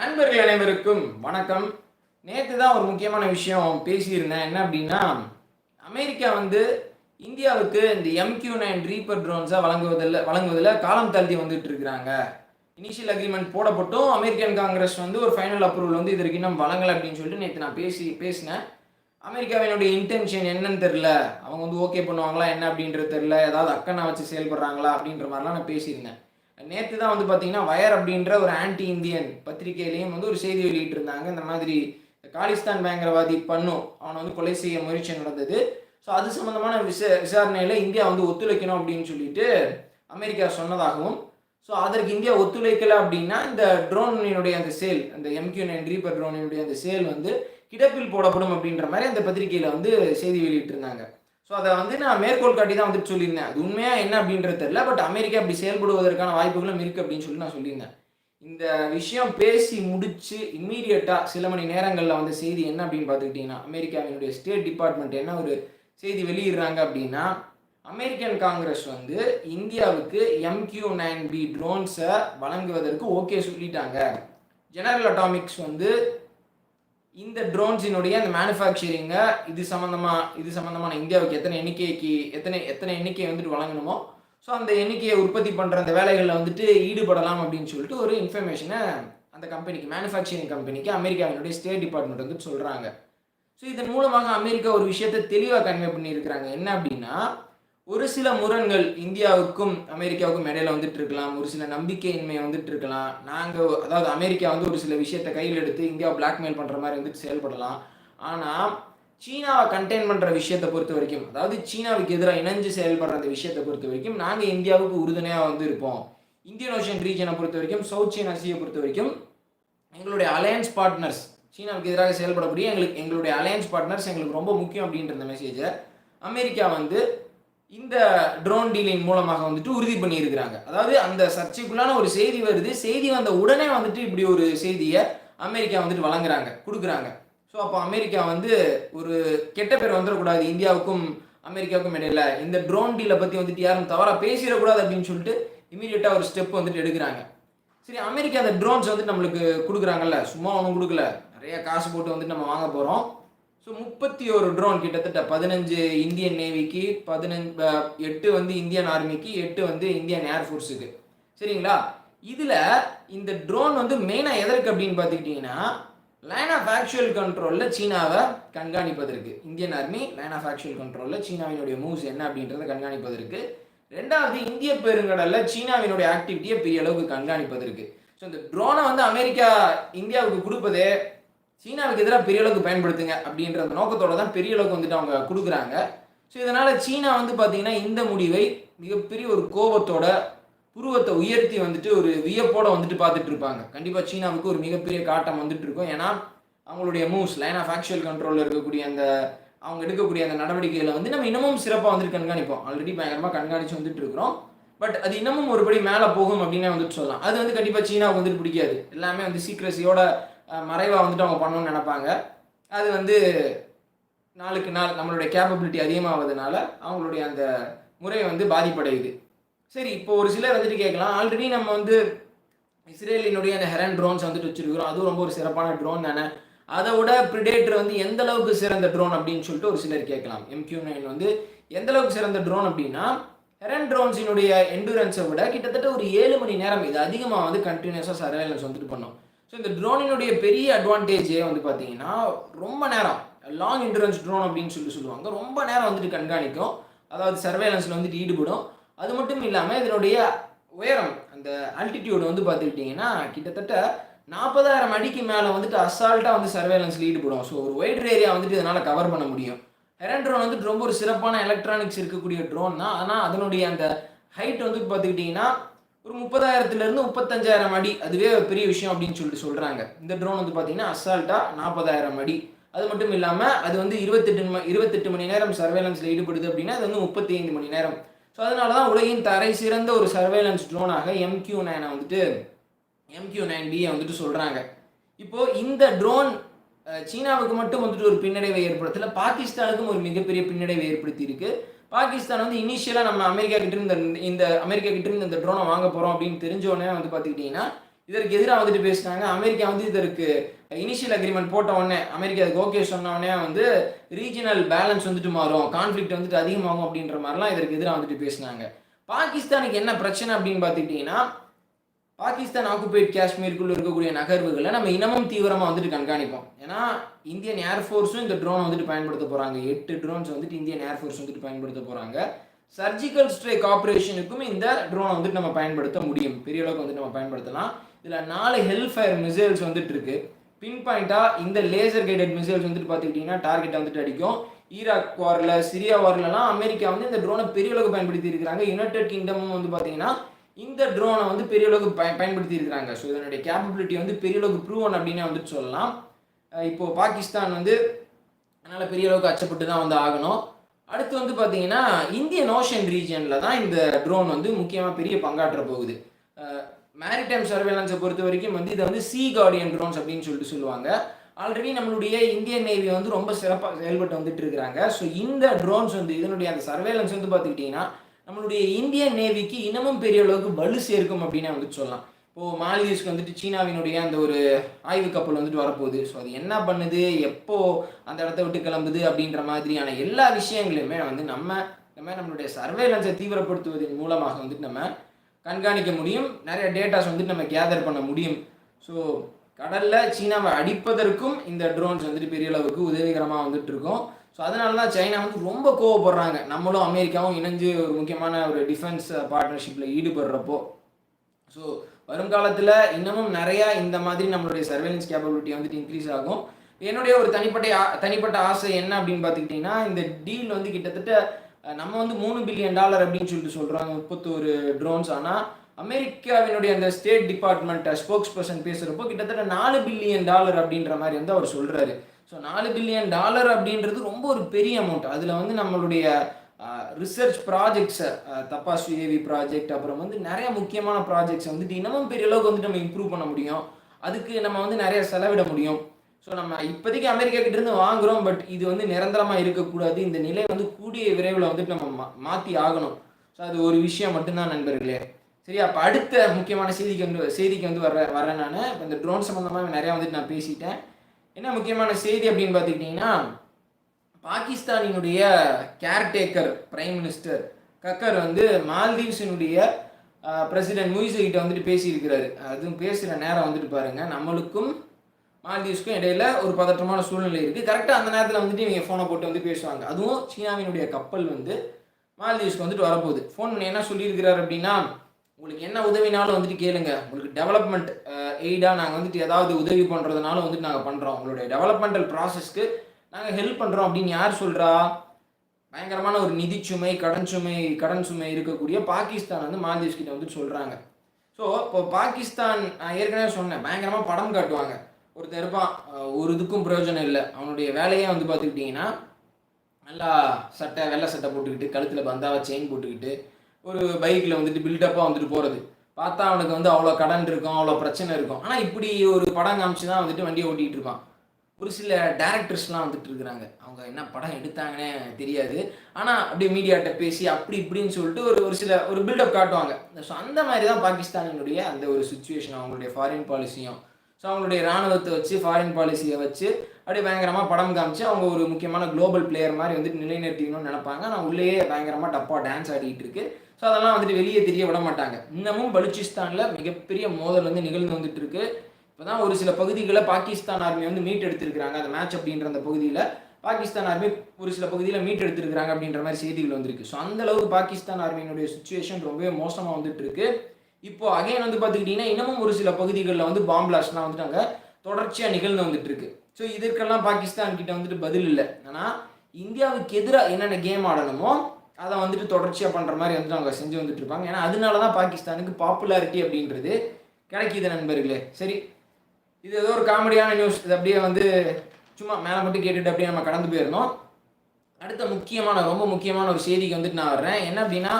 நண்பர்கள் அனைவருக்கும் வணக்கம். நேற்று தான் ஒரு முக்கியமான விஷயம் பேசியிருந்தேன். என்ன அப்படின்னா அமெரிக்கா வந்து இந்தியாவுக்கு இந்த எம்கியூ நைன் ரீப்பர் ட்ரோன்ஸை வழங்குவதில் வழங்குவதில் காலம் தள்ளி வந்துட்டு இருக்கிறாங்க. இனிஷியல் அக்ரிமெண்ட் போடப்பட்டும். அமெரிக்கன் காங்கிரஸ் வந்து ஒரு ஃபைனல் அப்ரூவல் வந்து இதற்கு இன்னும் வழங்கலை அப்படின்னு சொல்லிட்டு நேற்று நான் பேசி பேசினேன். அமெரிக்காவினுடைய இன்டென்ஷன் என்னன்னு தெரில அவங்க வந்து ஓகே பண்ணுவாங்களா என்ன அப்படின்றது தெரில ஏதாவது அக்கனை வச்சு செயல்படுறாங்களா அப்படின்ற மாதிரிலாம் நான் பேசியிருந்தேன். நேற்று தான் வந்து பார்த்தீங்கன்னா வயர் அப்படின்ற ஒரு ஆன்டி இந்தியன் பத்திரிகையிலையும் வந்து ஒரு செய்தி வெளியிட்டிருந்தாங்க. இந்த மாதிரி காலிஸ்தான் பயங்கரவாதி பண்ணும் அவனை வந்து கொலை செய்ய முயற்சி நடந்தது. ஸோ அது சம்மந்தமான விச விசாரணையில் இந்தியா வந்து ஒத்துழைக்கணும் அப்படின்னு சொல்லிட்டு அமெரிக்கா சொன்னதாகவும் ஸோ அதற்கு இந்தியா ஒத்துழைக்கலை அப்படின்னா இந்த ட்ரோனினுடைய அந்த சேல் அந்த எம்கியூ நைன் ரீப்பர் ட்ரோனினுடைய அந்த சேல் வந்து கிடப்பில் போடப்படும் அப்படின்ற மாதிரி அந்த பத்திரிகையில் வந்து செய்தி வெளியிட்டிருந்தாங்க. ஸோ அதை வந்து நான் மேற்கோள் காட்டி தான் வந்துட்டு சொல்லியிருந்தேன். அது உண்மையாக என்ன அப்படின்றது தெரியல. பட் அமெரிக்கா அப்படி செயல்படுவதற்கான வாய்ப்புகளும் இருக்குது அப்படின்னு சொல்லி நான் சொல்லியிருந்தேன். இந்த விஷயம் பேசி முடித்து இம்மீடியட்டாக சில மணி நேரங்களில் வந்த செய்தி என்ன அப்படின்னு பார்த்துக்கிட்டிங்கன்னா அமெரிக்காவினுடைய ஸ்டேட் டிபார்ட்மெண்ட் என்ன ஒரு செய்தி வெளியிடுறாங்க அப்படின்னா அமெரிக்கன் காங்கிரஸ் வந்து இந்தியாவுக்கு எம்கியூ நைன் பி ட்ரோன்ஸை வழங்குவதற்கு ஓகே சொல்லிட்டாங்க. ஜெனரல் அட்டாமிக்ஸ் வந்து இந்த ட்ரோன்ஸினுடைய அந்த மேனுஃபேக்சரிங்கை இது சம்மந்தமாக இது சம்மந்தமான இந்தியாவுக்கு எத்தனை எண்ணிக்கைக்கு எத்தனை எத்தனை எண்ணிக்கையை வந்துட்டு வழங்கணுமோ ஸோ அந்த எண்ணிக்கையை உற்பத்தி பண்ணுற அந்த வேலைகளில் வந்துட்டு ஈடுபடலாம் அப்படின்னு சொல்லிட்டு ஒரு இன்ஃபர்மேஷனை அந்த கம்பெனிக்கு மேனுஃபேக்சரிங் கம்பெனிக்கு அமெரிக்காவினுடைய ஸ்டேட் டிபார்ட்மெண்ட் வந்து சொல்கிறாங்க ஸோ இதன் மூலமாக அமெரிக்கா ஒரு விஷயத்தை தெளிவாக கன்வே பண்ணியிருக்கிறாங்க. என்ன அப்படின்னா ஒரு சில முரண்கள் இந்தியாவுக்கும் அமெரிக்காவுக்கும் இடையில வந்துட்டு இருக்கலாம். ஒரு சில நம்பிக்கையின்மை வந்துட்டு இருக்கலாம். நாங்கள் அதாவது அமெரிக்கா வந்து ஒரு சில விஷயத்தை கையில் எடுத்து இந்தியாவை பிளாக்மெயில் பண்ணுற மாதிரி வந்துட்டு செயல்படலாம். ஆனால் சீனாவை கண்டெயின் பண்ணுற விஷயத்தை பொறுத்த வரைக்கும் அதாவது சீனாவுக்கு எதிராக இணைஞ்சு செயல்படுற அந்த விஷயத்தை பொறுத்த வரைக்கும் நாங்கள் இந்தியாவுக்கு உறுதுணையாக வந்து இருப்போம். இந்தியன் ஓஷன் ரீஜனை பொறுத்த வரைக்கும் சவுத் சீனா சீயை பொறுத்த வரைக்கும் எங்களுடைய அலையன்ஸ் பார்ட்னர்ஸ் சீனாவுக்கு எதிராக செயல்படக்கூடிய எங்களுக்கு எங்களுடைய அலையன்ஸ் பார்ட்னர்ஸ் எங்களுக்கு ரொம்ப முக்கியம் அப்படின்ற மெசேஜை அமெரிக்கா வந்து இந்த ட்ரோன் டீலிங் மூலமாக வந்துட்டு உறுதி பண்ணியிருக்கிறாங்க. அதாவது அந்த சர்ச்சைக்குள்ளான ஒரு செய்தி வருது. செய்தி வந்த உடனே வந்துட்டு இப்படி ஒரு செய்தியை அமெரிக்கா வந்துட்டு வழங்குறாங்க கொடுக்குறாங்க. ஸோ அப்போ அமெரிக்கா வந்து ஒரு கெட்ட பேர் வந்துடக்கூடாது. இந்தியாவுக்கும் அமெரிக்காவுக்கும் இடையில இந்த ட்ரோன் டீலை பற்றி வந்துட்டு யாரும் தவறாக பேசிடக்கூடாது அப்படின்னு சொல்லிட்டு இமீடியட்டாக ஒரு ஸ்டெப் வந்துட்டு எடுக்கிறாங்க. சரி அமெரிக்கா அந்த ட்ரோன்ஸ் வந்துட்டு நம்மளுக்கு கொடுக்குறாங்கல்ல? சும்மா ஒன்றும் கொடுக்கல. நிறைய காசு போட்டு வந்துட்டு நம்ம வாங்க போகிறோம் ஸோ முப்பத்தி ஒரு ட்ரோன் கிட்டத்தட்ட பதினஞ்சு இந்தியன் நேவிக்கு பதினஞ்சு எட்டு வந்து இந்தியன் ஆர்மிக்கு எட்டு வந்து இந்தியன் ஏர்ஃபோர்ஸுக்கு சரிங்களா? இதில் இந்த ட்ரோன் வந்து மெயினாக எதற்கு அப்படின்னு பார்த்துக்கிட்டிங்கன்னா லைன் ஆஃப் ஆக்சுவல் கண்ட்ரோலில் சீனாவை கண்காணிப்பதற்கு. Indian army line of actual கண்ட்ரோலில் சீனாவினுடைய மூவ்ஸ் என்ன அப்படின்றத கண்காணிப்பதற்கு. ரெண்டாவது இந்திய பெருங்கடலில் சீனாவினுடைய ஆக்டிவிட்டியை பெரிய அளவுக்கு கண்காணிப்பதற்கு. ஸோ இந்த ட்ரோனை வந்து அமெரிக்கா இந்தியாவுக்கு கொடுப்பதே சீனாவுக்கு எதிராக பெரிய அளவுக்கு பயன்படுத்துங்க அப்படின்ற அந்த நோக்கத்தோட தான் பெரிய அளவுக்கு வந்துட்டு அவங்க கொடுக்குறாங்க. ஸோ இதனால் சீனா வந்து பார்த்தீங்கன்னா இந்த முடிவை மிகப்பெரிய ஒரு கோபத்தோட புருவத்தை உயர்த்தி வந்துட்டு ஒரு வியப்போட வந்துட்டு பார்த்துட்டு இருப்பாங்க. கண்டிப்பாக சீனாவுக்கு ஒரு மிகப்பெரிய காட்டம் வந்துட்டு இருக்கும். ஏன்னா அவங்களுடைய மூவ்ஸ் லைன் ஆஃப் ஆக்சுவல் கண்ட்ரோலில் இருக்கக்கூடிய அந்த அவங்க எடுக்கக்கூடிய அந்த நடவடிக்கைகளை வந்து நம்ம இன்னமும் சிறப்பாக வந்துட்டு கண்காணிப்போம். ஆல்ரெடி பயங்கரமாக கண்காணித்து வந்துட்டு இருக்கிறோம். பட் அது இன்னமும் ஒருபடி மேலே போகும் அப்படின்னே வந்துட்டு சொல்லலாம். அது வந்து கண்டிப்பாக சீனாவுக்கு வந்துட்டு பிடிக்காது. எல்லாமே வந்து சீக்ரஸியோட மறைவாக வந்துட்டு அவங்க பண்ணணும்னு நினைப்பாங்க. அது வந்து நாளுக்கு நாள் நம்மளுடைய கேப்பபிலிட்டி அதிகமாகிறதுனால அவங்களுடைய அந்த முறை வந்து பாதிப்படையுது. சரி இப்போ ஒரு சிலர் வந்துட்டு கேட்கலாம். ஆல்ரெடி நம்ம வந்து இஸ்ரேலினுடைய அந்த ஹெரன் ட்ரோன்ஸ் வந்துட்டு வச்சிருக்கிறோம். அதுவும் ரொம்ப ஒரு சிறப்பான ட்ரோன் தானே. அதை விட ப்ரிடேட்டர் வந்து எந்த அளவுக்கு சிறந்த ட்ரோன் அப்படின்னு சொல்லிட்டு ஒரு சிலர் கேட்கலாம். எம்கியூ நைன் வந்து எந்த அளவுக்கு சிறந்த ட்ரோன் அப்படின்னா ஹெரன் ட்ரோன்ஸினுடைய எண்டூரன்ஸை விட கிட்டத்தட்ட ஒரு ஏழு மணி நேரம் இது அதிகமாக வந்து கண்டினியூஸாக சர்வேலன்ஸ் வந்துட்டு பண்ணோம். ஸோ இந்த ட்ரோனினுடைய பெரிய அட்வான்டேஜே வந்து பார்த்தீங்கன்னா ரொம்ப நேரம் லாங் இன்டரன்ஸ் ட்ரோன் அப்படின்னு சொல்லி சொல்லுவாங்க. ரொம்ப நேரம் வந்துட்டு கண்காணிக்கும். அதாவது சர்வேலன்ஸில் வந்துட்டு ஈடுபடும். அது மட்டும் இல்லாமல் இதனுடைய உயரம் அந்த ஆல்டிடியூடு வந்து பார்த்துக்கிட்டிங்கன்னா கிட்டத்தட்ட நாற்பதாயிரம் அடிக்கு மேலே வந்துட்டு அசால்ட்டாக வந்து சர்வேலன்ஸில் ஈடுபடும். ஸோ ஒரு ஒய்டர் ஏரியா வந்துட்டு இதனால் கவர் பண்ண முடியும். ஹெரன் ட்ரோன் வந்துட்டு ரொம்ப ஒரு சிறப்பான எலக்ட்ரானிக்ஸ் இருக்கக்கூடிய ட்ரோன் தான். ஆனால் அதனுடைய அந்த ஹைட் வந்து பார்த்துக்கிட்டிங்கன்னா ஒரு முப்பதாயிரத்துலேருந்து முப்பத்தஞ்சாயிரம் அடி. அதுவே பெரிய விஷயம் அப்படின்னு சொல்லிட்டு சொல்கிறாங்க இந்த ட்ரோன் வந்து பார்த்தீங்கன்னா அசால்ட்டாக நாற்பதாயிரம் அடி. அது மட்டும் இல்லாமல் அது வந்து இருபத்தெட்டு இருபத்தெட்டு மணி நேரம் சர்வேலன்ஸில் ஈடுபடுது அப்படின்னா அது வந்து முப்பத்தி ஐந்து மணி நேரம். ஸோ அதனால தான் உலகின் தரை சிறந்த ஒரு சர்வேலன்ஸ் ட்ரோனாக எம்கியூ நைனை வந்துட்டு எம்கியூ நைன் பியை வந்துட்டு சொல்கிறாங்க இப்போது இந்த ட்ரோன் சீனாவுக்கு மட்டும் வந்துட்டு ஒரு பின்னடைவை ஏற்படுத்தல பாகிஸ்தானுக்கும் ஒரு மிகப்பெரிய பின்னடைவை ஏற்படுத்தி இருக்கு பாகிஸ்தான் வந்து இனிஷியலாக நம்ம அமெரிக்கா கிட்ட இருந்த இந்த அமெரிக்கா கிட்ட இருந்து இந்த ட்ரோனை வாங்க போகிறோம் அப்படின்னு தெரிஞ்சோடனே வந்து பார்த்துக்கிட்டிங்கன்னா இதற்கு எதிராக வந்துட்டு பேசினாங்க அமெரிக்கா வந்து இதற்கு இனிஷியல் அக்ரிமெண்ட் போட்ட உடனே அமெரிக்கா அதுக்கு ஓகே சொன்ன உடனே வந்து ரீஜனல் பேலன்ஸ் வந்துட்டு மாறும். கான்ஃப்ளிக்ட் வந்துட்டு அதிகமாகும் அப்படின்ற மாதிரிலாம் இதற்கு எதிராக வந்துட்டு பேசினாங்க. பாகிஸ்தானுக்கு என்ன பிரச்சனை அப்படின்னு பார்த்துக்கிட்டிங்கன்னா பாகிஸ்தான் ஆக்குபைட் காஷ்மீருக்குள்ள இருக்கக்கூடிய நகர்வுகளை நம்ம இனமும் தீவிரமாக வந்துட்டு கண்காணிப்போம். ஏன்னா இந்தியன் ஏர்ஃபோர்ஸும் இந்த ட்ரோன் வந்துட்டு பயன்படுத்த போகிறாங்க எட்டு ட்ரோன்ஸ் வந்துட்டு இந்தியன் ஏர்ஃபோர்ஸ் வந்துட்டு பயன்படுத்த போகிறாங்க சர்ஜிக்கல் ஸ்ட்ரைக் ஆப்ரேஷனுக்கும் இந்த ட்ரோனை வந்துட்டு நம்ம பயன்படுத்த முடியும். பெரிய அளவுக்கு வந்துட்டு நம்ம பயன்படுத்தலாம். இதில் நாலு ஹெல் ஃபயர் மிசைல்ஸ் வந்துட்டு இருக்கு. பின் பாயிண்ட்டாக இந்த லேசர் கைடட் மிசைல்ஸ் வந்துட்டு பார்த்துக்கிட்டிங்கன்னா டார்கெட்டை வந்துட்டு அடிக்கும். ஈராக் வாரில் சிரியா வாரிலலாம் அமெரிக்கா வந்து இந்த ட்ரோனை பெரிய அளவுக்கு பயன்படுத்தி இருக்கிறாங்க யுனைடெட் கிங்டமும் வந்து பார்த்தீங்கன்னா இந்த ட்ரோனை வந்து பெரிய அளவுக்கு பய பயன்படுத்தி இருக்கிறாங்க ஸோ இதனுடைய கேப்பபிலிட்டி வந்து பெரிய அளவுக்கு ப்ரூவன் அப்படின்னு வந்துட்டு சொல்லலாம். இப்போது பாகிஸ்தான் வந்து அதனால் பெரிய அளவுக்கு அச்சப்பட்டு தான் வந்து ஆகணும். அடுத்து வந்து பார்த்தீங்கன்னா இந்தியன் ஓஷன் ரீஜியனில் தான் இந்த ட்ரோன் வந்து முக்கியமாக பெரிய பங்காற்ற போகுது. மேரிடைம் சர்வேலன்ஸை பொறுத்த வரைக்கும் வந்து இதை வந்து சி கார்டியன் ட்ரோன்ஸ் அப்படின்னு சொல்லிட்டு சொல்லுவாங்க. ஆல்ரெடி நம்மளுடைய இந்தியன் நேவி வந்து ரொம்ப சிறப்பாக செயல்பட்டு வந்துட்டு இருக்கிறாங்க. ஸோ இந்த ட்ரோன்ஸ் வந்து இதனுடைய அந்த சர்வேலன்ஸ் வந்து பார்த்துக்கிட்டிங்கன்னா நம்மளுடைய இந்தியன் நேவிக்கு இன்னமும் பெரிய அளவுக்கு வலு சேர்க்கும் அப்படின்னு வந்துட்டு சொல்லலாம். இப்போது மால்தீவ்ஸ்க்கு வந்துட்டு சீனாவினுடைய அந்த ஒரு ஆய்வு கப்பல் வந்துட்டு வரப்போகுது. ஸோ அது என்ன பண்ணுது? எப்போ அந்த இடத்த விட்டு கிளம்புது? அப்படின்ற மாதிரியான எல்லா விஷயங்களையுமே வந்து நம்ம நம்ம நம்மளுடைய சர்வேலன்ஸை தீவிரப்படுத்துவதன் மூலமாக வந்துட்டு நம்ம கண்காணிக்க முடியும். நிறைய டேட்டாஸ் வந்துட்டு நம்ம கேதர் பண்ண முடியும். ஸோ கடலில் சீனாவை அடிப்பதற்கும் இந்த ட்ரோன்ஸ் வந்துட்டு பெரிய அளவுக்கு உதவிகரமாக வந்துட்டு இருக்கும். ஸோ அதனால தான் சைனா வந்து ரொம்ப கோவப்படுறாங்க. நம்மளும் அமெரிக்காவும் இணைஞ்சு ஒரு முக்கியமான ஒரு டிஃபென்ஸ் பார்ட்னர்ஷிப்பில் ஈடுபடுறப்போ. ஸோ வருங்காலத்தில் இன்னமும் நிறையா இந்த மாதிரி நம்மளுடைய சர்வேலன்ஸ் கேப்பபிலிட்டி வந்துட்டு இன்க்ரீஸ் ஆகும். என்னுடைய ஒரு தனிப்பட்ட ஆ- தனிப்பட்ட ஆசை என்ன அப்படின்னு பார்த்துக்கிட்டிங்கன்னா இந்த டீல் வந்து கிட்டத்தட்ட நம்ம வந்து மூணு பில்லியன் டாலர் அப்படின்னு சொல்லிட்டு சொல்கிறாங்க முப்பத்தோரு ட்ரோன்ஸ் ஆனால் அமெரிக்காவினுடைய அந்த ஸ்டேட் டிபார்ட்மெண்ட் ஸ்போக்ஸ் பர்சன் பேசுகிறப்போ கிட்டத்தட்ட நாலு பில்லியன் டாலர் அப்படின்ற மாதிரி வந்து அவர் சொல்கிறாரு ஸோ நாலு பில்லியன் டாலர் அப்படின்றது ரொம்ப ஒரு பெரிய அமௌண்ட் அதில் வந்து நம்மளுடைய ரிசர்ச் ப்ராஜெக்ட்ஸை தப்பா ஏவி ப்ராஜெக்ட் அப்புறம் வந்து நிறைய முக்கியமான ப்ராஜெக்ட்ஸை வந்துட்டு இன்னமும் பெரிய அளவுக்கு வந்துட்டு நம்ம இம்ப்ரூவ் பண்ண முடியும். அதுக்கு நம்ம வந்து நிறைய செலவிட முடியும். ஸோ நம்ம இப்போதைக்கு அமெரிக்கா கிட்டேருந்து வாங்குகிறோம் பட் இது வந்து நிரந்தரமாக இருக்கக்கூடாது. இந்த நிலை வந்து கூடிய விரைவில் வந்துட்டு நம்ம மா மாற்றி ஆகணும். ஸோ அது ஒரு விஷயம் மட்டும்தான் நண்பர்களே. சரி அப்போ அடுத்த முக்கியமான செய்திக்கு வந்து செய்திக்கு வந்து வர வரேன் நான். இப்போ இந்த ட்ரோன் சம்மந்தமாக நிறையா வந்துட்டு நான் பேசிட்டேன். என்ன முக்கியமான செய்தி அப்படின்னு பார்த்துக்கிட்டிங்கன்னா பாகிஸ்தானினுடைய கேர்டேக்கர் பிரைம் மினிஸ்டர் கக்கர் வந்து மால்தீவ்ஸினுடைய பிரசிடென்ட் முயிசு கிட்ட வந்துட்டு பேசியிருக்கிறாரு. அதுவும் பேசுகிற நேரம் வந்துட்டு பாருங்க. நம்மளுக்கும் மால்தீவ்ஸ்க்கும் இடையில ஒரு பதற்றமான சூழ்நிலை இருக்குது கரெக்டாக அந்த நேரத்தில் வந்துட்டு இவங்க ஃபோனை போட்டு வந்து பேசுவாங்க. அதுவும் சீனாவினுடைய கப்பல் வந்து மால்தீவ்ஸ்க்கு வந்துட்டு வரப்போகுது. ஃபோன் என்ன சொல்லியிருக்கிறாரு அப்படின்னா உங்களுக்கு என்ன உதவினாலும் வந்துட்டு கேளுங்க. உங்களுக்கு டெவலப்மெண்ட் எய்டாக நாங்கள் வந்துட்டு ஏதாவது உதவி பண்ணுறதுனாலும் வந்துட்டு நாங்கள் பண்ணுறோம் உங்களுடைய டெவலப்மெண்டல் ப்ராசஸ்க்கு நாங்கள் ஹெல்ப் பண்ணுறோம் அப்படின்னு யார் சொல்கிறா பயங்கரமான ஒரு நிதி சுமை கடன் சுமை கடன் சுமை இருக்கக்கூடிய பாகிஸ்தான் வந்து மால்தீவ்ஸ் கிட்ட வந்துட்டு சொல்கிறாங்க ஸோ இப்போ பாகிஸ்தான் நான் ஏற்கனவே சொன்னேன் பயங்கரமாக படம் காட்டுவாங்க. ஒருத்தர் இருப்பான் ஒரு இதுக்கும் பிரயோஜனம் இல்லை. அவனுடைய வேலையே வந்து பார்த்துக்கிட்டிங்கன்னா நல்லா சட்டை வெள்ளை சட்டை போட்டுக்கிட்டு கழுத்தில் பந்தாவை செயின் போட்டுக்கிட்டு ஒரு பைக்கில் வந்துட்டு பில்டப்பாக வந்துட்டு போகிறது பார்த்தா அவனுக்கு வந்து அவ்வளோ கடன் இருக்கும் அவ்வளோ பிரச்சனை இருக்கும். ஆனால் இப்படி ஒரு படம் காமிச்சு தான் வந்துட்டு வண்டியை ஓட்டிகிட்டு இருப்பான். ஒரு சில டேரக்டர்ஸ்லாம் வந்துட்டு இருக்கிறாங்க. அவங்க என்ன படம் எடுத்தாங்கன்னே தெரியாது. ஆனால் அப்படியே மீடியாட்ட பேசி அப்படி இப்படின்னு சொல்லிட்டு ஒரு ஒரு சில ஒரு பில்டப் காட்டுவாங்க. ஸோ அந்த மாதிரி தான் பாகிஸ்தானினுடைய அந்த ஒரு சுச்சுவேஷன் அவங்களுடைய ஃபாரின் பாலிசியும் ஸோ அவங்களுடைய ராணுவத்தை வச்சு ஃபாரின் பாலிசியை வச்சு அப்படியே பயங்கரமாக படம் காமிச்சு அவங்க ஒரு முக்கியமான குளோபல் பிளேயர் மாதிரி வந்துட்டு நிலைநிறுத்திக்கணும்னு நினைப்பாங்க. ஆனால் உள்ளேயே பயங்கரமாக டப்பாக டான்ஸ் ஆடிட்டு இருக்கு. ஸோ அதெல்லாம் வந்துட்டு வெளியே தெரிய விட மாட்டாங்க. இன்னமும் பலுச்சிஸ்தானில் மிகப்பெரிய மோதல் வந்து நிகழ்ந்து வந்துட்டு இருக்கு. இப்போதான் ஒரு சில பகுதிகளை பாகிஸ்தான் ஆர்மி வந்து மீட் எடுத்திருக்கிறாங்க. அந்த மேட்ச் அப்படின்ற அந்த பகுதியில் பாகிஸ்தான் ஆர்மி ஒரு சில பகுதியில் மீட் எடுத்திருக்கிறாங்க அப்படின்ற மாதிரி செய்திகள் வந்திருக்கு. ஸோ அந்த அளவுக்கு பாகிஸ்தான் ஆர்மியினுடைய சுச்சுவேஷன் ரொம்பவே மோசமாக வந்துட்டு இருக்கு. இப்போ அகைன் வந்து பார்த்துக்கிட்டிங்கன்னா இன்னமும் ஒரு சில பகுதிகளில் வந்து பாம் பிளாஸ்ட்லாம் வந்துட்டு அங்கே தொடர்ச்சியாக நிகழ்ந்து வந்துட்டு இருக்கு. ஸோ இதற்கெல்லாம் பாகிஸ்தான் கிட்ட வந்துட்டு பதில் இல்லை. ஆனால் இந்தியாவுக்கு எதிராக என்னென்ன கேம் ஆடணுமோ அதை வந்துட்டு தொடர்ச்சியாக பண்ணுற மாதிரி வந்துட்டு அவங்க செஞ்சு வந்துட்டு இருப்பாங்க. ஏன்னா அதனால தான் பாகிஸ்தானுக்கு பாப்புலாரிட்டி அப்படின்றது கிடைக்கிது நண்பர்களே. சரி இது ஏதோ ஒரு காமெடியான நியூஸ் இது அப்படியே வந்து சும்மா மேலே மட்டும் கேட்டுட்டு அப்படியே நம்ம கடந்து போயிருந்தோம் அடுத்த முக்கியமான ரொம்ப முக்கியமான ஒரு செய்திக்கு வந்துட்டு நான் வர்றேன். என்ன அப்படின்னா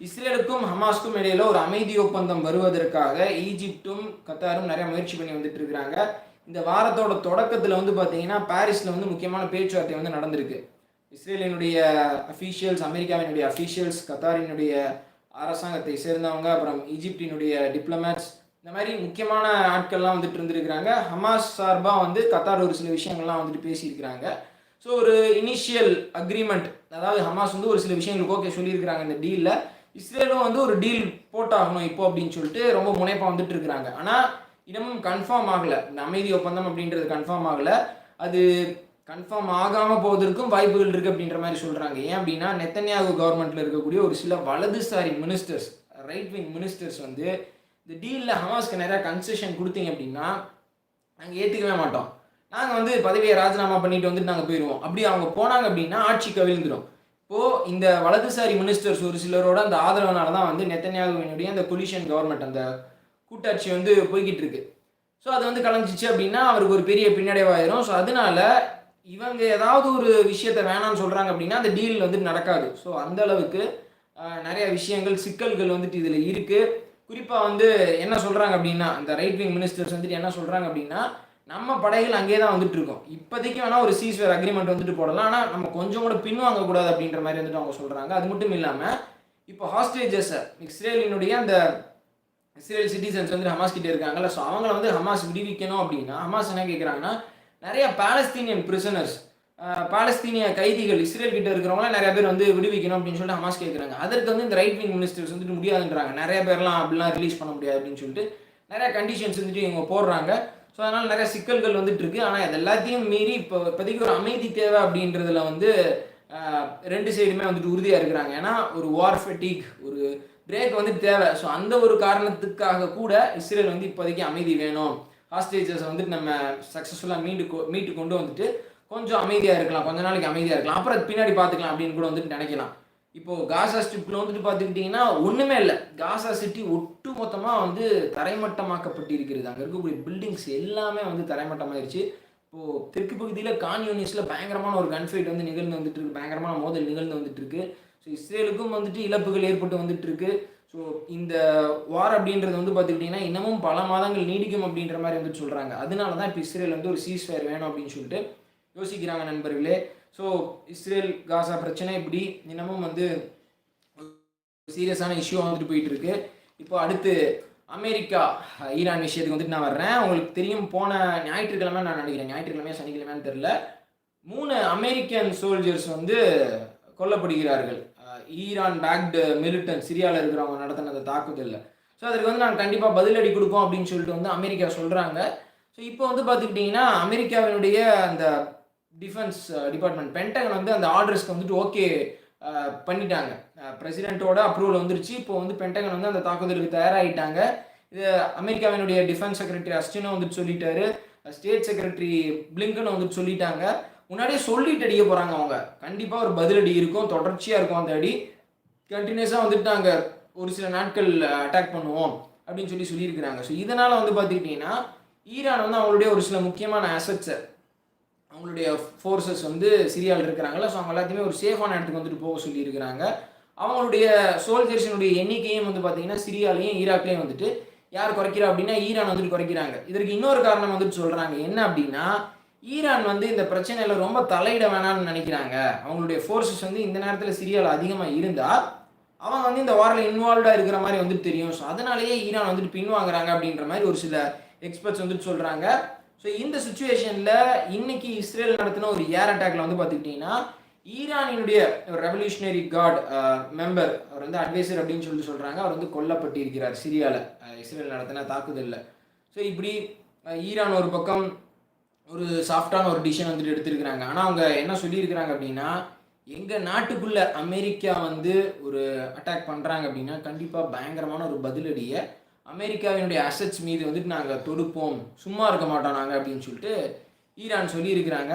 இஸ்ரேலுக்கும் ஹமாஸ்க்கும் இடையில ஒரு அமைதி ஒப்பந்தம் வருவதற்காக ஈஜிப்டும் கத்தாரும் நிறைய முயற்சி பண்ணி வந்துட்டு இருக்கிறாங்க. இந்த வாரத்தோட தொடக்கத்தில் வந்து பார்த்தீங்கன்னா பாரிஸில் வந்து முக்கியமான பேச்சுவார்த்தை வந்து நடந்திருக்கு. இஸ்ரேலினுடைய அஃபீஷியல்ஸ் அமெரிக்காவினுடைய அஃபீஷியல்ஸ் கத்தாரினுடைய அரசாங்கத்தை சேர்ந்தவங்க அப்புறம் ஈஜிப்டினுடைய டிப்ளமேட்ஸ் இந்த மாதிரி முக்கியமான ஆட்கள்லாம் வந்துட்டு இருந்திருக்கிறாங்க. ஹமாஸ் சார்பாக வந்து கத்தார் ஒரு சில விஷயங்கள்லாம் வந்துட்டு பேசியிருக்கிறாங்க. ஸோ ஒரு இனிஷியல் அக்ரிமெண்ட் அதாவது ஹமாஸ் வந்து ஒரு சில விஷயங்களுக்கு ஓகே சொல்லியிருக்கிறாங்க இந்த டீலில் இஸ்ரேலும் வந்து ஒரு டீல் போட்டாகணும் இப்போ அப்படின்னு சொல்லிட்டு ரொம்ப முனைப்பாக வந்துட்டு இருக்கிறாங்க. ஆனால் இன்னமும் கன்ஃபார்ம் ஆகலை. இந்த அமைதி ஒப்பந்தம் அப்படின்றது கன்ஃபார்ம் ஆகலை. அது கன்ஃபார்ம் ஆகாமல் போவதற்கும் வாய்ப்புகள் இருக்குது அப்படின்ற மாதிரி சொல்கிறாங்க ஏன் அப்படின்னா நெத்தன்யாகு கவர்மெண்ட்டில் இருக்கக்கூடிய ஒரு சில வலதுசாரி மினிஸ்டர்ஸ் ரைட் விங் மினிஸ்டர்ஸ் வந்து இந்த டீலில் ஹமாஸ்க்கு நிறையா கன்செஷன் கொடுத்தீங்க அப்படின்னா நாங்கள் ஏற்றுக்கவே மாட்டோம். நாங்கள் வந்து பதவியை ராஜினாமா பண்ணிட்டு வந்துட்டு நாங்கள் போயிடுவோம் அப்படி அவங்க போனாங்க அப்படின்னா ஆட்சி கவிழ்ந்துடும் இப்போது இந்த வலதுசாரி மினிஸ்டர்ஸ் ஒரு சிலரோட அந்த ஆதரவுனால தான் வந்து நெத்தன்யாகுவினுடைய அந்த கொலிஷன் கவர்மெண்ட் அந்த கூட்டாட்சி வந்து போய்கிட்டு இருக்கு. ஸோ அது வந்து கலைஞ்சிச்சு அப்படின்னா அவருக்கு ஒரு பெரிய பின்னடைவாயிரும். ஸோ அதனால இவங்க ஏதாவது ஒரு விஷயத்த வேணாம்னு சொல்கிறாங்க அப்படின்னா அந்த டீல் வந்துட்டு நடக்காது. ஸோ அந்த அளவுக்கு நிறைய விஷயங்கள் சிக்கல்கள் வந்துட்டு இதில் இருக்குது குறிப்பாக வந்து என்ன சொல்கிறாங்க அப்படின்னா அந்த ரைட் விங் மினிஸ்டர்ஸ் வந்துட்டு என்ன சொல்கிறாங்க அப்படின்னா நம்ம படைகள் அங்கேயே தான் வந்துட்டு இருக்கோம் இப்போதைக்கு வேணால் ஒரு சீஸ்வேர் அக்ரிமெண்ட் வந்துட்டு போடலாம். ஆனால் நம்ம கொஞ்சம் கூட பின்வாங்க கூடாது அப்படின்ற மாதிரி வந்துட்டு அவங்க சொல்கிறாங்க அது மட்டும் இல்லாமல் இப்போ ஹாஸ்டேஜஸை இஸ்ரேலினுடைய அந்த இஸ்ரேல் சிட்டிசன்ஸ் வந்து ஹமாஸ் கிட்டே இருக்காங்கல்ல. ஸோ அவங்கள வந்து ஹமாஸ் விடுவிக்கணும் அப்படின்னா ஹமாஸ் என்ன கேட்குறாங்கன்னா நிறைய பாலஸ்தீனியன் பிரிசனர்ஸ் பாலஸ்தீனிய கைதிகள் இஸ்ரேல் கிட்ட இருக்கிறவங்களாம் நிறைய பேர் வந்து விடுவிக்கணும் அப்படின்னு சொல்லிட்டு ஹமாஸ் கேட்குறாங்க அதற்கு வந்து இந்த ரைட் விங் மினிஸ்டர்ஸ் வந்துட்டு முடியாதுன்றாங்க. நிறைய பேர்லாம் அப்படிலாம் ரிலீஸ் பண்ண முடியாது அப்படின்னு சொல்லிட்டு நிறைய கண்டிஷன்ஸ் வந்துட்டு இவங்க போடுறாங்க. ஸோ அதனால் நிறைய சிக்கல்கள் வந்துட்டு இருக்கு ஆனால் அது எல்லாத்தையும் மீறி இப்போ இப்போதைக்கு ஒரு அமைதி தேவை அப்படின்றதுல வந்து ரெண்டு சைடுமே வந்துட்டு உறுதியாக இருக்கிறாங்க. ஏன்னா ஒரு வார் ஃபெட்டிக் ஒரு பிரேக் வந்து தேவை. ஸோ அந்த ஒரு காரணத்துக்காக கூட இஸ்ரேல் வந்து இப்போதைக்கு அமைதி வேணும். ஹாஸ்டேஜஸ் வந்துட்டு நம்ம சக்ஸஸ்ஃபுல்லாக மீண்டு கொ- மீட்டு கொண்டு வந்துட்டு கொஞ்சம் அமைதியாக இருக்கலாம். கொஞ்ச நாளைக்கு அமைதியாக இருக்கலாம். அப்புறம் அது பின்னாடி பார்த்துக்கலாம் அப்படின்னு கூட வந்துட்டு நினைக்கலாம். இப்போ காசா ஸ்ட்ரிப்ல வந்துட்டு பார்த்துக்கிட்டிங்கன்னா ஒன்றுமே இல்லை. காசா சிட்டி ஒட்டு மொத்தமாக வந்து தரைமட்டமாக்கப்பட்டிருக்கிறது. அங்கே இருக்கக்கூடிய பில்டிங்ஸ் எல்லாமே வந்து தரைமட்டமாயிருச்சு. இப்போது தெற்கு பகுதியில் கான் யூனிஸில் பயங்கரமான ஒரு கன்ஃபைட் வந்து நிகழ்ந்து வந்துட்டு இருக்கு பயங்கரமான மோதல் நிகழ்ந்து வந்துட்டு இருக்கு ஸோ இஸ்ரேலுக்கும் வந்துட்டு இழப்புகள் ஏற்பட்டு வந்துட்டு இருக்கு ஸோ இந்த வார் அப்படின்றது வந்து பார்த்துக்கிட்டிங்கன்னா இன்னமும் பல மாதங்கள் நீடிக்கும் அப்படின்ற மாதிரி வந்துட்டு சொல்கிறாங்க அதனால தான் இப்போ இஸ்ரேல் வந்து ஒரு சீஸ் ஃபயர் வேணும் அப்படின்னு சொல்லிட்டு யோசிக்கிறாங்க நண்பர்களே. ஸோ இஸ்ரேல் காசா பிரச்சனை இப்படி இன்னமும் வந்து சீரியஸான இஷ்யூ வந்துட்டு போயிட்டு இருக்கு இப்போ அடுத்து அமெரிக்கா ஈரான் விஷயத்துக்கு வந்துட்டு நான் வர்றேன். உங்களுக்கு தெரியும் போன ஞாயிற்றுக்கிழமை நான் நினைக்கிறேன். ஞாயிற்றுக்கிழமையா சனிக்கிழமையான்னு தெரில மூணு அமெரிக்கன் சோல்ஜர்ஸ் வந்து கொல்லப்படுகிறார்கள். ஈரான் பேக்டு மிலிட்டன் சிரியாவில் இருக்கிறவங்க நடத்தின அந்த தாக்குதலில். ஸோ அதற்கு வந்து நாங்கள் கண்டிப்பாக பதிலடி கொடுப்போம் அப்படின்னு சொல்லிட்டு வந்து அமெரிக்கா சொல்கிறாங்க ஸோ இப்போ வந்து பார்த்துக்கிட்டிங்கன்னா அமெரிக்காவினுடைய அந்த டிஃபென்ஸ் டிபார்ட்மெண்ட் பென்டகன் வந்து அந்த ஆர்டர்ஸ்க்கு வந்துட்டு ஓகே uh, பண்ணிட்டாங்க. Uh, பிரசிடென்ட்டோட அப்ரூவல் வந்துருச்சு. இப்போ வந்து பென்டகன் வந்து அந்த தாக்குதலுக்கு தயாராகிட்டாங்க இது அமெரிக்காவினுடைய டிஃபென்ஸ் செக்ரட்டரி அஸ்டினும் வந்துட்டு சொல்லிட்டாரு. ஸ்டேட் செக்ரட்டரி பிளிங்கன் வந்துட்டு சொல்லிட்டாங்க. முன்னாடியே சொல்லிட்டு அடிக்க போகிறாங்க அவங்க. கண்டிப்பாக ஒரு பதிலடி இருக்கும் தொடர்ச்சியாக இருக்கும் அந்த அடி. கண்டினியூஸாக வந்துட்டு நாங்கள் ஒரு சில நாட்கள் uh, அட்டாக் பண்ணுவோம் அப்படின்னு சொல்லி சொல்லியிருக்கிறாங்க. ஸோ இதனால் வந்து பார்த்துக்கிட்டிங்கன்னா ஈரான் வந்து அவங்களுடைய ஒரு சில முக்கியமான அசட்ஸை அவங்களுடைய ஃபோர்ஸஸ் வந்து சிரியாவில் இருக்கிறாங்களா ஸோ அவங்க எல்லாத்தையுமே ஒரு சேஃபான இடத்துக்கு வந்துட்டு போக சொல்லியிருக்கிறாங்க. அவங்களுடைய சோல்ஜர்ஸினுடைய எண்ணிக்கையும் வந்து பார்த்தீங்கன்னா சிரியாலையும் ஈராக்லேயும் வந்துட்டு யார் குறைக்கிறா அப்படின்னா ஈரான் வந்துட்டு குறைக்கிறாங்க. இதற்கு இன்னொரு காரணம் வந்துட்டு சொல்கிறாங்க என்ன அப்படின்னா ஈரான் வந்து இந்த பிரச்சனையில் ரொம்ப தலையிட வேணாம்னு நினைக்கிறாங்க. அவங்களுடைய ஃபோர்ஸஸ் வந்து இந்த நேரத்தில் சிரியாவில் அதிகமாக இருந்தால் அவங்க வந்து இந்த வாரில் இன்வால்வ்டாக இருக்கிற மாதிரி வந்துட்டு தெரியும். ஸோ அதனாலேயே ஈரான் வந்துட்டு பின்வாங்குறாங்க அப்படின்ற மாதிரி ஒரு சில எக்ஸ்பர்ட்ஸ் வந்துட்டு சொல்கிறாங்க ஸோ இந்த சுச்சுவேஷனில் இன்னைக்கு இஸ்ரேல் நடத்தின ஒரு ஏர் அட்டாக்ல வந்து பார்த்துக்கிட்டிங்கன்னா ஈரானினுடைய ஒரு ரெவல்யூஷனரி கார்டு மெம்பர் அவர் வந்து அட்வைசர் அப்படின்னு சொல்லிட்டு சொல்கிறாங்க அவர் வந்து கொல்லப்பட்டிருக்கிறார் சிரியாவில் இஸ்ரேல் நடத்தின தாக்குதலில். ஸோ இப்படி ஈரான் ஒரு பக்கம் ஒரு சாஃப்டான ஒரு டிசிஷன் வந்துட்டு எடுத்திருக்கிறாங்க. ஆனால் அவங்க என்ன சொல்லியிருக்கிறாங்க அப்படின்னா எங்கள் நாட்டுக்குள்ளே அமெரிக்கா வந்து ஒரு அட்டாக் பண்ணுறாங்க அப்படின்னா கண்டிப்பாக பயங்கரமான ஒரு பதிலடியை அமெரிக்காவினுடைய அசட்ஸ் மீது வந்துட்டு நாங்கள் தொடுப்போம். சும்மா இருக்க மாட்டோம் நாங்கள் அப்படின்னு சொல்லிட்டு ஈரான் சொல்லியிருக்கிறாங்க.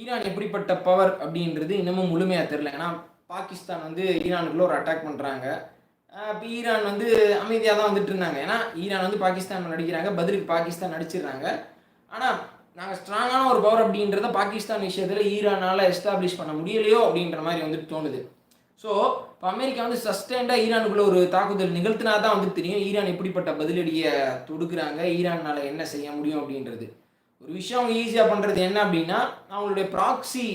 ஈரான் எப்படிப்பட்ட பவர் அப்படின்றது இன்னமும் முழுமையாக தெரில ஏன்னா பாகிஸ்தான் வந்து ஈரானுக்குள்ளே ஒரு அட்டாக் பண்ணுறாங்க இப்போ ஈரான் வந்து அமைதியாக தான் வந்துட்டு இருந்தாங்க. ஏன்னா ஈரான் வந்து பாகிஸ்தான் நடிக்கிறாங்க பதிலுக்கு பாகிஸ்தான் நடிச்சிடுறாங்க ஆனால் நாங்கள் ஸ்ட்ராங்கான ஒரு பவர் அப்படின்றத பாகிஸ்தான் விஷயத்தில் ஈரானால் எஸ்டாப்ளிஷ் பண்ண முடியலையோ அப்படின்ற மாதிரி வந்துட்டு தோணுது. ஸோ இப்போ அமெரிக்கா வந்து சஸ்டைண்டாக ஈரானுக்குள்ள ஒரு தாக்குதல் நிகழ்த்தினா தான் வந்து தெரியும் ஈரான் எப்படிப்பட்ட பதிலடியை தொடுக்குறாங்க ஈரானால் என்ன செய்ய முடியும் அப்படின்றது. ஒரு விஷயம் அவங்க ஈஸியாக பண்ணுறது என்ன அப்படின்னா அவங்களுடைய ப்ராக்ஸி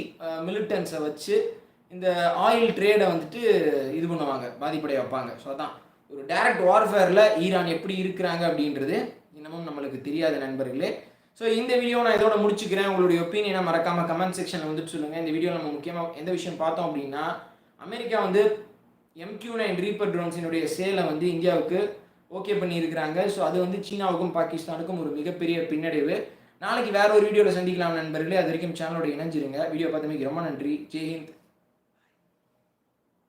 மிலிட்டன்ஸை வச்சு இந்த ஆயில் ட்ரேடை வந்துட்டு இது பண்ணுவாங்க பாதிப்படைய வைப்பாங்க. ஸோ அதான். ஒரு டைரக்ட் வார்ஃபேரில் ஈரான் எப்படி இருக்கிறாங்க அப்படின்றது இன்னமும் நம்மளுக்கு தெரியாத நண்பர்களே. ஸோ இந்த வீடியோ நான் இதோட முடிச்சுக்கிறேன். உங்களுடைய ஒப்பீனியனை மறக்காமல் கமெண்ட் செக்ஷனில் வந்துட்டு சொல்லுங்கள் இந்த வீடியோ நம்ம முக்கியமாக எந்த விஷயம் பார்த்தோம் அப்படின்னா அமெரிக்கா வந்து எம்கியூ நைன் ரீப்பர் ட்ரோன்ஸினுடைய சேலை வந்து இந்தியாவுக்கு ஓகே பண்ணியிருக்கிறாங்க. ஸோ அது வந்து சீனாவுக்கும் பாகிஸ்தானுக்கும் ஒரு மிகப்பெரிய பின்னடைவு. நாளைக்கு வேற ஒரு வீடியோவில் சந்திக்கலாம் நண்பர்களே. அது வரைக்கும் சேனலோட இணைஞ்சிருங்க. வீடியோ பார்த்தமைக்கு ரொம்ப நன்றி. ஜெய்ஹிந்த்.